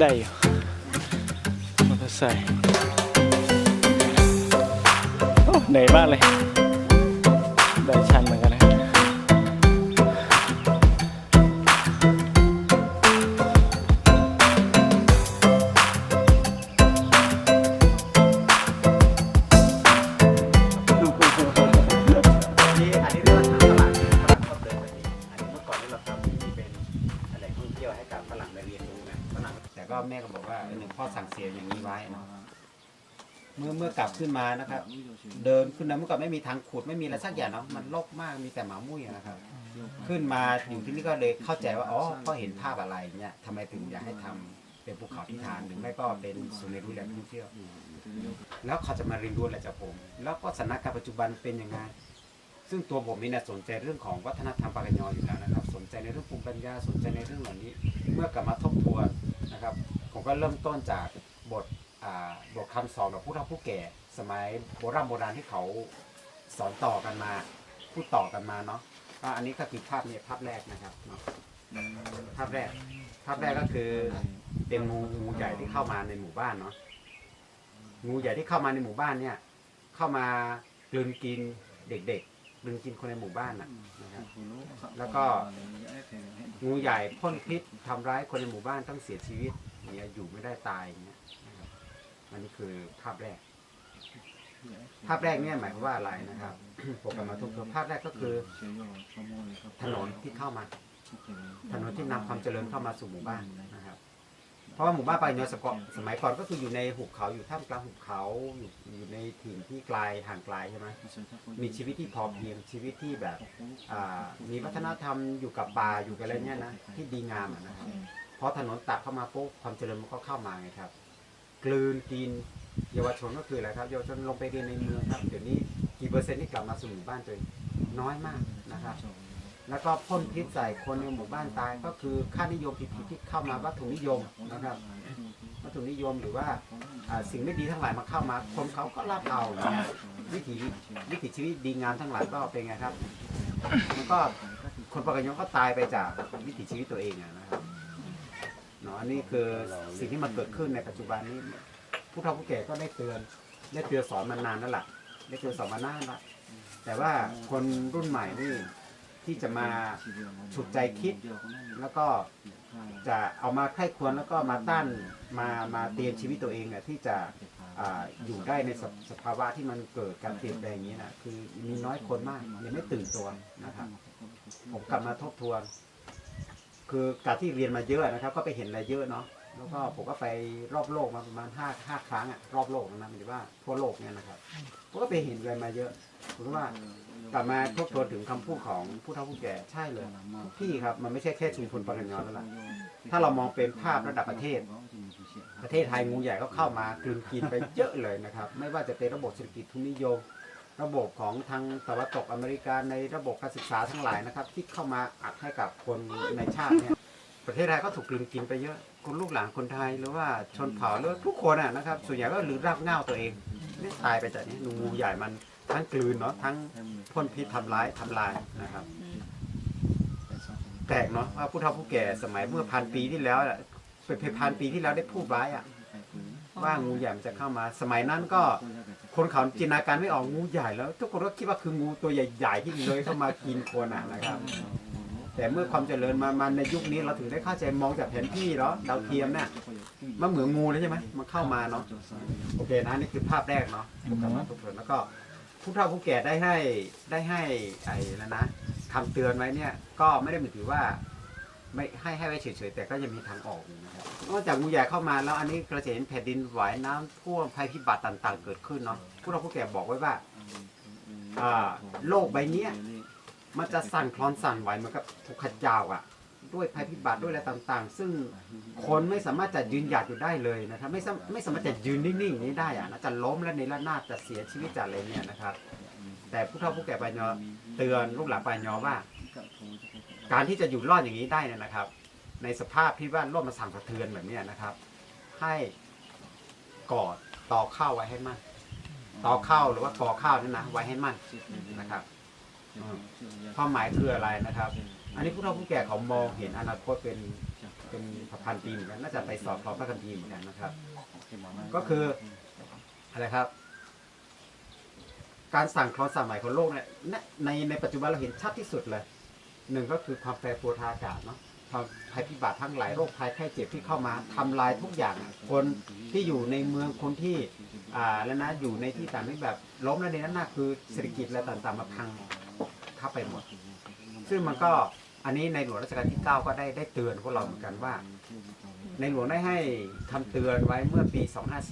ได้อยู่มอเตอร์ไซค์โอ้เหนื่อยมากเลย ได้ชันเหมือนกัน เมื่อเมื่อกลับขึ้นมานะครับ เดินขึ้นนะเมื่อก่อนไม่มีทางขุดไม่มีอะไรสักอย่างเนาะมันรกมากมีแต่หมามุ้ยนะครับ ขึ้นมาอยู่ที่นี่ก็เลยเข้าใจว่าอ๋อพ่อเห็นภาพอะไรเนี่ยทำไมถึงอยากให้ทำเป็นภูเขาที่ฐานหรือไม่ก็เป็นศูนย์เรียนรู้แหล่งท่องเที่ยว แล้วเขาจะมาเรียนรู้อะไรจากผม แล้วก็สถานการณ์ปัจจุบันเป็นยังไง ซึ่งตัวผมนี่นะสนใจเรื่องของวัฒนธรรมปากยออยู่แล้วนะครับ สนใจในเรื่องภูมิปัญญา สนใจในเรื่องเหล่านี้ เมื่อกลับมาทบทวนนะครับ ผมก็เริ่มต้นจากบท อ่าบทคำสอนของผู้เฒ่าผู้แก่ สมัยโบราณโบราณที่เขาสอนต่อกันมาพูดต่อกันมาเนาะก็อันนี้ก็คือภาพเนี่ยภาพแรกนะครับเนาะภาพแรก ภาพแรกก็คือเป็นงูงูใหญ่ที่เข้ามาในหมู่บ้านเนาะงูใหญ่ที่เข้ามาในหมู่บ้านเนี่ย เข้ามากลืนกินเด็กๆกลืนกินคนในหมู่บ้านนะนะครับ แล้วก็ งูใหญ่พ่นพิษทำร้ายคนในหมู่บ้านต้องเสียชีวิตอย่างเงี้ยอยู่ไม่ได้ตายอย่างเงี้ย อันนี้คือภาพแรก ภาพแรกเนี่ยหมายความว่าอะไรนะครับ ผมกลับมาทบทวนภาพแรกก็คือ ถนนที่เข้ามา ถนนที่นำความเจริญเข้ามาสู่หมู่บ้านนะครับ เพราะว่าหมู่บ้านปายเนยสกอสมัยก่อนก็คืออยู่ในหุบเขาอยู่ท่ามกลางหุบเขาอยู่อยู่ในถิ่นที่ไกลห่างไกลใช่ไหมมีชีวิตที่พอเพียงชีวิตที่แบบมีวัฒนธรรมอยู่กับป่าอยู่กับอะไรเนี่ยนะที่ดีงามนะครับพอถนนตัดเข้ามาปุ๊บความเจริญมันก็เข้ามาไงครับ กลืนกินเยาวชนก็คืออะไรครับเยาวชนลงไปเรียนในเมืองครับเดี๋ยวนี้กี่เปอร์เซ็นต์ที่กลับมาสู่หมู่บ้านตัวเองน้อยมากนะครับ แล้วก็พ่นพิษใส่คนในหมู่บ้านตายก็คือค่านิยมผิดๆที่เข้ามาวัตถุนิยมนะครับวัตถุนิยมหรือว่าสิ่งไม่ดีทั้งหลายมาเข้ามา คนเขาก็รับเอาวิถีวิถีชีวิตดีงามทั้งหลายก็เป็นไงครับมันก็คนปกติก็ตายไปจากวิถีชีวิตตัวเองนะครับ เนาะอันนี้คือสิ่งที่มันเกิดขึ้นในปัจจุบันนี้ผู้เฒ่าผู้แก่ก็ได้เตือน ได้เตือนสอนมานานแล้วล่ะได้เตือนสอนมานานแล้วแต่ว่าคนรุ่นใหม่นี่ที่จะมาฉุดใจคิด แล้วก็จะเอามาไข้ควรแล้วก็มาต้านมามาเตรียมชีวิตตัวเองอะที่จะอาอยู่ได้ในสภสภาวะที่มันเกิดการเปลี่ยนแปลงอย่างนี้นะคือมีน้อยคนมากยังไม่ตื่นตัวนะครับ ผมกลับมาทบทวน คือการที่เรียนมาเยอะนะครับ ก็ไปเห็นอะไรเยอะเนาะแล้วก็ผมก็ไปรอบโลกมาประมาณห้าห้าครั้งอะรอบโลกนะหมายถึงว่าทั่วโลกเนี่ยนะครับผมก็ไปเห็นอะไรมาเยอะผมก็ว่ากลับมาทบทวนถึงคำพูดของผู้เฒ่าผู้แก่ใช่เลยพี่ครับมันไม่ใช่แค่ชุมชนปากยอแล้วล่ะถ้าเรามองเป็นภาพระดับประเทศ ประเทศไทยงูใหญ่ก็เข้ามา กลืนกินไปเยอะเลยนะครับ ไม่ว่าจะเป็นระบบเศรษฐกิจทุนนิยม ระบบของทางตะวันตกอเมริกาในระบบการศึกษาทั้งหลายนะครับ ที่เข้ามาอัดให้กับคนในชาติเนี่ยประเทศไทยก็ถูกกลืนกินไปเยอะคนลูกหลานคนไทยหรือว่าชนเผ่าหรือทุกคนอะนะครับ ส่วนใหญ่ก็ลืมรากเหง้าตัวเองนี่ตายไปจากนี้งูใหญ่มันทั้งกลืนเนาะทั้งพ่นพิษทำร้ายทำลายนะครับแปลกเนาะว่าผู้เฒ่าผู้แก่สมัยเมื่อพันปีที่แล้วเป็นพันปีที่แล้วได้พูดไว้อะว่างูใหญ่มันจะเข้ามา สมัยนั้นก็ คนเขาจินตนาการไม่ออกงูใหญ่แล้ว ทุกคนก็คิดว่าคืองูตัวใหญ่ๆที่เลื้อยเข้ามากินคนอะนะครับ แต่เมื่อความเจริญมามาในยุคนี้เราถึงได้เข้าใจมองจากแผนที่เนาะดาวเทียมเนี่ยมันเหมือนงูเลยใช่ไหมมันเข้ามาเนาะโอเคนะนี่คือภาพแรกเนาะกับมาทบทวนแล้วก็ผู้เฒ่าผู้แก่ได้ให้ได้ให้ไอ้แล้วนะคำเตือนไว้เนี่ยก็ไม่ได้หมายถึงว่า ไม่ให้ให้ไว้เฉยๆแต่ก็ยังมีทางออกอยู่นะครับนอกจากงูใหญ่เข้ามาแล้วอันนี้เราจะเห็นแผ่นดินไหวน้ำท่วมภัยพิบัติต่างๆ เกิดขึ้นเนาะผู้เราผู้แก่บอกไว้ว่าอ่าโลกใบเนี้ยมันจะสั่นคลอนสั่นไหวเหมือนกับถูกขัดยาวอะ ด้วยภัยพิบัติด้วยอะไรต่างๆ ซึ่งคนไม่สามารถจะยืนหยัดอยู่ได้เลยนะครับ ไม่สามไม่สามารถจะยืนนิ่งๆอย่างนี้ได้อะนะจะล้มและในระนาดจะเสียชีวิตจะอะไรเนี่ยนะครับ แต่ผู้เฒ่าผู้แก่ปายอเตือนลูกหลานปายอว่า การที่จะอยู่รอดอย่างนี้ได้เนยนะครับ ในสภาพที่ว่าโลกมันสั่นสะเทือนแบบเนี้ยนะครับ ให้กอดต่อข้าวไว้ให้มั่นต่อข้าวหรือว่าก่อข้าวนั่นนะไว้ให้มั่นนะครับใความหมายคืออะไรนะครับ อันนี้ผู้เฒ่าผู้แก่เขามองเห็นอนาคตเป็นเป็นพันปีเหมือนกันน่าจะไปสอบคล้องพระคัมภีร์เหมือนกันนะครับ ก็คืออะไรครับ การสั่งคลอนสมัยของโลกเนี่ยในในปัจจุบันเราเห็นชัดที่สุดเลย หนึ่งก็คือความแปรปรวนทางอากาศเนาะความภัยพิบัติทั้งหลายโรคภัยไข้เจ็บที่เข้ามาทำลายทุกอย่างคนที่อยู่ในเมืองคนที่อ่าแล้วนะอยู่ในที่ต่างที่แบบล้มแล้วในนั้นน่ะคือเศรษฐกิจอะไรต่างๆมาพังเข้าไปหมด ซึ่งมันก็อันนี้ในหลวงรัชกาลที่ 9 ก็ได้ได้เตือนพวกเราเหมือนกันว่า ในหลวงได้ให้คำเตือนไว้เมื่อปี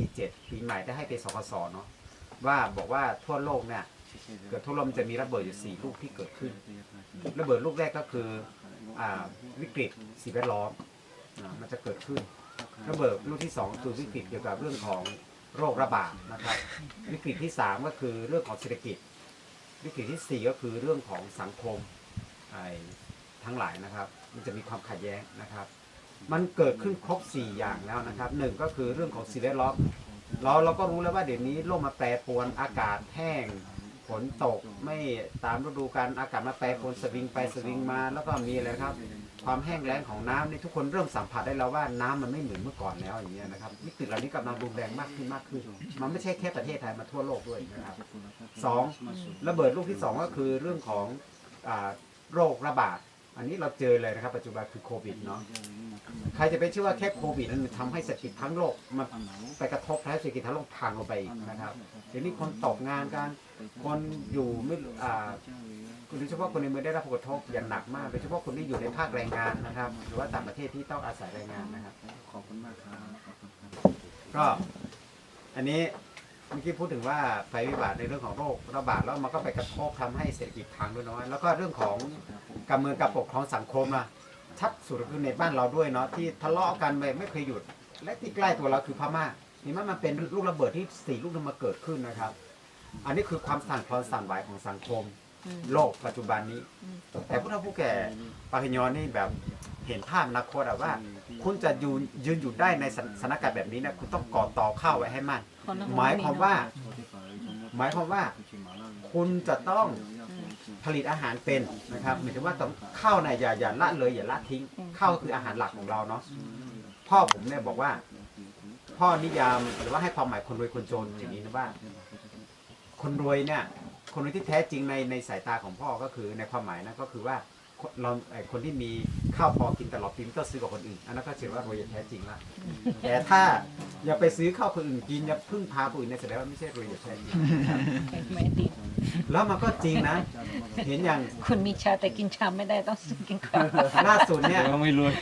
2547 ปีใหม่ได้ให้เป็นสกสเนาะว่าบอกว่าทั่วโลกเนี่ย เกิดทั่วโลกมันจะมีระเบิดอยู่สี่ลูกที่เกิดขึ้น ระเบิดลูกแรกก็คืออ่าวิกฤตสิ่งแวดล้อมอ่ามันจะเกิดขึ้น ระเบิดลูกที่สองคือวิกฤตเกี่ยวกับเรื่องของโรคระบาดนะครับ วิกฤตที่สามก็คือเรื่องของเศรษฐกิจ วิกฤตที่สี่ก็คือเรื่องของสังคมไอ้ทั้งหลายนะครับ มันจะมีความขัดแย้งนะครับ มันเกิดขึ้นครบสี่อย่างแล้วนะครับหนึ่งก็คือเรื่องของสิ่งแวดล้อมเราเราก็รู้แล้วว่าเดี๋ยวนี้โลกมาแปรปรวนอากาศแห้ง ฝนตกไม่ตามฤดูกาลอากาศมาแปรปรวนสวิงไปสวิงมาแล้วก็มีอะไรครับ ความแห้งแล้งของน้ำนี่ทุกคนเริ่มสัมผัสได้แล้วว่าน้ำมันไม่เหมือนเมื่อก่อนแล้วอย่างเงี้ยนะครับวิกฤตเหล่านี้กำลังรุนแรงมากขึ้นมากขึ้น มันไม่ใช่แค่ประเทศไทยมาทั่วโลกด้วยนะครับสองระเบิดลูกที่สองก็คือเรื่องของอโรคระบาดอันนี้เราเจอเลยนะครับ ปัจจุบันคือโควิดเนาะ ใครจะไปเชื่อว่าแค่โควิดนั้นมันทำให้เศรษฐกิจทั้งโลกมันไปกระทบให้เศรษฐกิจทั้งโลกพังลงไปอีกนะครับเดี๋ยวนี้คนตกงานกันคนอยู่ไม่อ่าโดยเฉพาะคนในเมืองได้รับผลกระทบอย่างหนักมากโดยเฉพาะคนที่อยู่ในภาคแรงงานนะครับ หรือว่าต่างประเทศที่ต้องอาศัยแรงงานนะครับ ขอบคุณมากครับขอบคุณครับก็อันนี้เมื่อกี้พูดถึงว่าภัยพิบัติในเรื่องของโรคระบาดแล้วมันก็ไปกระทบทำให้เศรษฐกิจพังด้วยเนาะแล้วก็เรื่องของการเมืองการปกครองสังคมอะ ชัดสุดก็คือในบ้านเราด้วยเนาะที่ทะเลาะกันไปไม่เคยหยุด และที่ใกล้ตัวเราคือพม่านี่มันมันเป็นลูกระเบิดที่สี่ลูกนั้นมาเกิดขึ้นนะครับ อันนี้คือความสั่นคลอนสั่นไหวของสังคม โลกปัจจุบันนี้ แต่ผู้เฒ่าผู้แก่ปาหิญอนี่แบบเห็นภาพอนาคตอะว่า คุณจะอยู่ยืนอยู่ได้ในสถสถานการณ์แบบนี้นะคุณต้องก่อต่อข้าวไว้ให้มั่นหมายความว่า หมายความว่า คุณจะต้อง ผลิตอาหารเป็นนะครับหมายถึงว่าต้องข้าวเนี่ยอย่าอย่าละเลยอย่าละทิ้งข้าวคืออาหารหลักของเราเนาะพ่อผมเนี่ยบอกว่า พ่อนิยามหรือว่าให้ความหมายคนรวยคนจนอย่างนี้นะว่า คนรวยเนี่ย คนรวยที่แท้จริงในในสายตาของพ่อก็คือในความหมายนะก็คือว่าคนเราไอ้คนที่มีข้าวพอกินตลอดปีไม่ต้องซื้อกับคนอื่นอันนั้นก็ถือว่ารวยอย่างแท้จริงละแต่ถ้าอย่าไปซื้อข้าวคนอื่นกินอย่าพึ่งพาคนอื่นเนี่ยแสดงว่าไม่ใช่รวยอย่างแท้จริงไม่ดีแล้วมันก็จริงนะ เห็นอย่างคุณมีชาแต่กินชาไม่ได้ต้องซื้อกินข้าวล่าสุดเนี่ยเดี๋ยวก็ไม่รวย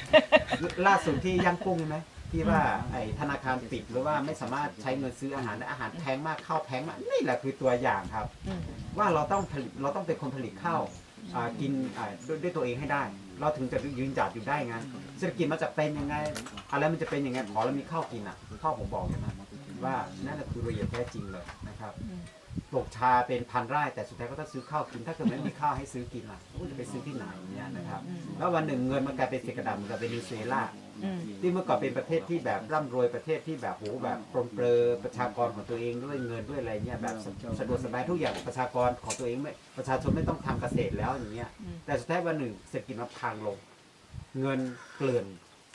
ล่าสุดที่ย่างกุ้งใช่ไหมที่ว่าไอ้ธนาคารปิดหรือว่าไม่สามารถใช้เงินซื้ออาหารและอาหารแพงมากข้าวแพงมากนี่แหละคือตัวอย่างครับอืมว่าเราต้องผลิตเราต้องเป็นคนผลิตข้าวอ่ากินอ่าด้วยด้วยตัวเองให้ได้ เราถึงจะยืนหยัดอยู่ได้ไงเศรษฐกิจมันจะเป็นยังไงอะไรมันจะเป็นยังไงขอเรามีข้าวกินอะพ่อผมบอกอย่างนั้น ว่านั่นแหละคือรวยอย่างแท้จริงเลยนะครับปลูกชาเป็นพันไร่แต่สุดท้ายก็ต้องซื้อข้าวกิน ถ้าเกิดไม่มีข้าวให้ซื้อกินล่ะก็จะไปซื้อที่ไหนเนี่ยนะครับ แล้ววันหนึ่งเงินมันกลายเป็นเศษกระดาษเหมือนกับเวเนซุเอลาอืมที่เมื่อก่อนเป็นประเทศที่แบบร่ำรวยประเทศที่แบบโหแบบปรนเปรอประชากรของตัวเองด้วยเงินด้วยอะไรเงี้ยแบบสะสะดวกสบายทุกอย่างประชากรของตัวเองไม่ประชาชนไม่ต้องทำเกษตรแล้วอย่างเงี้ยแต่สุดท้ายวันหนึ่งเศรษฐกิจมันพังลง เงินเกลื่อน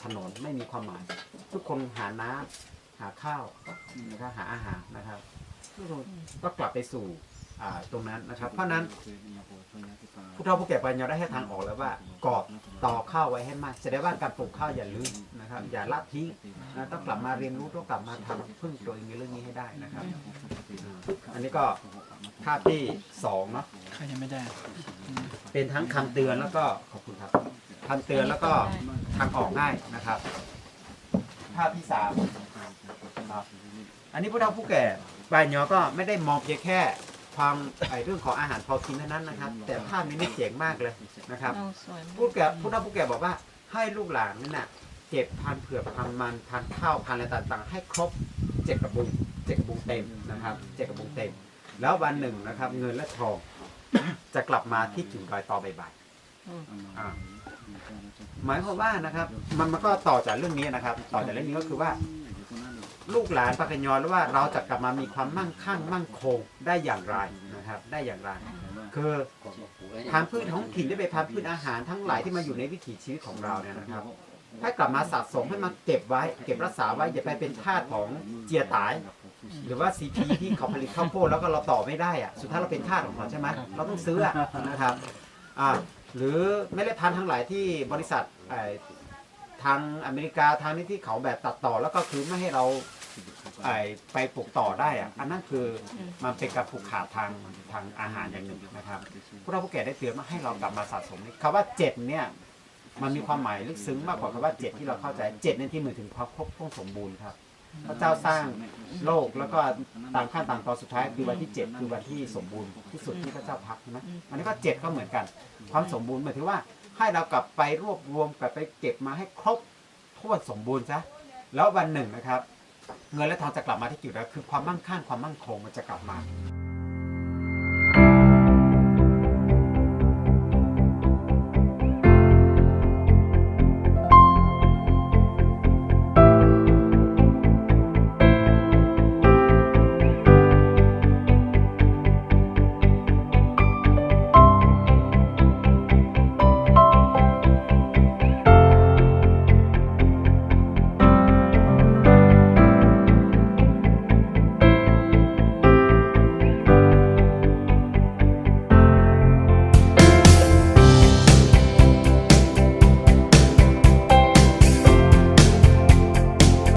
ถนนไม่มีความหมาย ทุกคนหาน้ำ หาข้าวนะครับหาอาหารนะครับทุกคนก็กลับไปสู่อ่าตรงนั้นนะครับ เพราะฉะนั้นผู้เฒ่าผู้แก่ปัญญาได้ให้ทางออกแล้วว่ากอดต่อข้าวไว้ให้มากแสดงว่าการปลูกข้าวอย่าลืมนะครับ อย่าละทิ้งนะต้องกลับมาเรียนรู้ต้องกลับมาทำพึ่งตัวเองในเรื่องนี้ให้ได้นะครับอ่าอันนี้ก็ภาพที่สองเนาะข้ายังไม่ได้ เป็นทั้งคำเตือนแล้วก็ขอบคุณครับคำเตือนแล้วก็ทางออกง่ายนะครับ ภาพที่สามครับ อันนี้ผู้เฒ่าผู้แก่ปลายยอก็ไม่ได้มองเพียงแค่ความไอเรื่องของอาหารพอกินเท่านั้นนะครับ แต่ภาพนี้นี่เจ๋งมากเลยนะครับเอาสวยผู้แก่ผู้เฒ่าผู้แก่บอกว่าให้ลูกหลานนั่นน่ะเก็บพันธุ์เผือกพันธุ์มันพันธุ์ข้าวพันธุ์อะไรต่างๆ ให้ครบเจ็ดกระบุงเจ็ดกระบุงเต็มนะครับเจ็ดกระบุงเต็ม แล้ววันหนึ่งนะครับ เงินและทอง จะกลับมาที่จุดรอยต่อบ่ายๆอ่าหมายความว่านะครับ มันมันก็ต่อจากเรื่องนี้นะครับ ต่อจากเรื่องนี้ก็คือว่า ลูกหลานปักกยอหรือว่าเราจะกลับมามีความมั่งคั่งมั่งคงได้อย่างไรนะครับ ได้อย่างไร คือทานพืชท้องถิ่นได้ไปทานพืชอาหารทั้งหลายที่มาอยู่ในวิถีชีวิตของเราเนี่ยนะครับให้กลับมาสะสมให้มาเก็บไว้ เก็บรักษาไว้อย่าไปเป็นทาสของเจียตาย หรือว่าซีพีที่เขาผลิตข้าวโพดแล้วก็เราต่อไม่ได้อะสุดท้ายเราเป็นทาสของเขาใช่ไหมเราต้องซื้อนะครับอ่าหรือเมล็ดพันธุ์ทั้งหลายที่บริษัททางอเมริกาทางนี้ที่เขาแบบตัดต่อแล้วก็คือไม่ให้เรา ไอไปปลูกต่อได้อะอันนั้นคือมันเป็นการผูกขาดทางทางอาหารอย่างหนึ่งนะครับพวกเราผู้แก่ได้เตือนมาให้เรากลับมาสะสมคำว่าเจ็ดเนี่ยมันมีความหมายลึกซึ้งมากกว่าคำว่าเจ็ดที่เราเข้าใจเจ็ดในที่หมายถึงความครบถ้วนสมบูรณ์ครับพระเจ้าสร้างโลกแล้วก็ต่างขั้นต่างตอนสุดท้ายคือวันที่เจ็ดคือวันที่สมบูรณ์ที่สุดที่พระเจ้าพักใช่ไหมอันนี้ก็เจ็ดก็เหมือนกัน ความสมบูรณ์หมายถึงว่าให้เรากลับไปรวบรวมกลับไปเก็บมาให้ครบถ้วนสมบูรณ์ซะแล้ววันหนึ่งนะครับ เงินและทองจะกลับมาที่จุดแล้วคือความมั่งคั่งความมั่งคงมันจะกลับมา